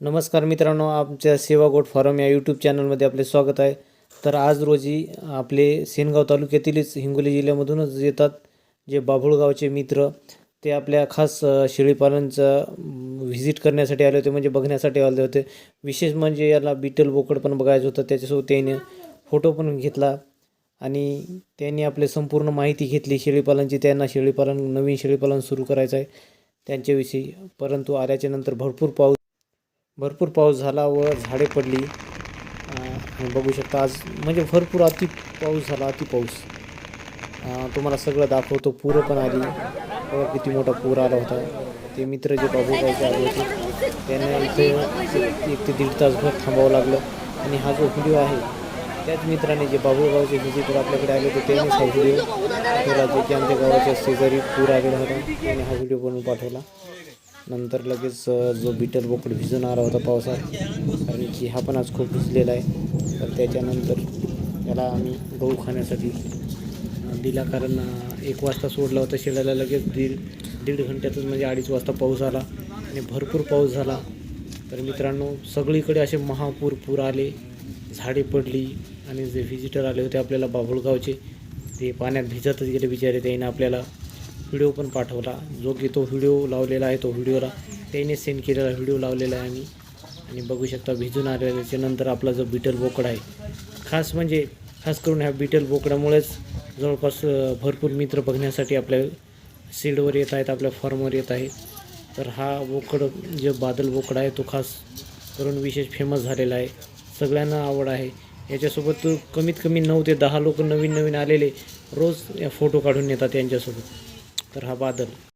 नमस्कार मित्रांनो आमच्या सेवा गोट फॉरम या यूट्यूब चॅनलमध्ये आपले स्वागत आहे. तर आज रोजी आपले सेनगाव तालुक्यातीलच हिंगोली जिल्ह्यामधूनच येतात जे बाभुळगावचे मित्र. ते आपल्या खास शेळीपालनचा शेळीपालनचं व्हिजिट करण्यासाठी आले होते म्हणजे बघण्यासाठी आले होते. विशेष म्हणजे याला बिटल बोकड पण बघायचं होतं त्याच्यासोबत त्याने फोटो पण घेतला. आणि त्यांनी आपले संपूर्ण माहिती घेतली शेळीपालनची. त्यांना शेळीपालन नवीन शेळीपालन सुरू करायचं आहे त्यांच्याविषयी. परंतु आल्याच्यानंतर भरपूर पाऊस भरपूर पाऊस झाला व झाडे पडली. बघू शकता आज म्हणजे भरपूर अति पाऊस झाला अति पाऊस. तुम्हाला सगळं दाखवतो. पूर पण आली. बघा किती मोठा पूर आला होता. ते मित्र जे बाबूगावचे आले होते. त्यांना इथे एक ते दीड तासभर थांबावं लागलं. आणि हा जो व्हिडिओ आहे त्याच मित्राने जे बाबूगावचे व्हिजिटर आपल्याकडे आले होते त्यांनीच हा व्हिडिओ पाठवला जे की आमच्या गावाच्या शेजारी पूर आलेला होता. त्यांनी हा व्हिडिओ बनवून पाठवला. नंतर लगेच जो बिटर बोकड भिजून आला होता पावसात कारण की हा पण आज खूप भिजलेला आहे. तर त्याच्यानंतर त्याला आम्ही गहू खाण्यासाठी दिला कारण एक वाजता सोडला होता शेळ्याला लगेच दीड दीड घंट्यातच म्हणजे अडीच वाजता पाऊस आला आणि भरपूर पाऊस झाला. तर मित्रांनो सगळीकडे असे महापूर पूर आले झाडे पडली आणि जे व्हिजिटर आले होते आपल्याला बाभुळगावचे ते पाण्यात भिजतच गेले बिचारे त्याने आपल्याला. व्हिडिओ पण पाठवला. जो की तो व्हिडिओ लावलेला आहे तो व्हिडिओला त्याने सेंड केलेला व्हिडिओ लावलेला आहे आम्ही. आणि बघू शकता भिजून आलेल्याच्या नंतर आपला जो बिटल बोकड आहे. खास म्हणजे खास करून ह्या बिटल बोकडामुळेच जवळपास भरपूर मित्र बघण्यासाठी आपल्या सीडवर येत आहेत आपल्या फॉर्मवर येत आहेत. तर हा बोकड जे बादल बोकड आहे तो खास करून विशेष फेमस झालेला आहे. सगळ्यांना आवड आहे. याच्यासोबत कमीत कमी नऊ ते दहा लोक नवीन नवीन आलेले रोज फोटो काढून येतात यांच्यासोबत. तर हा बादल.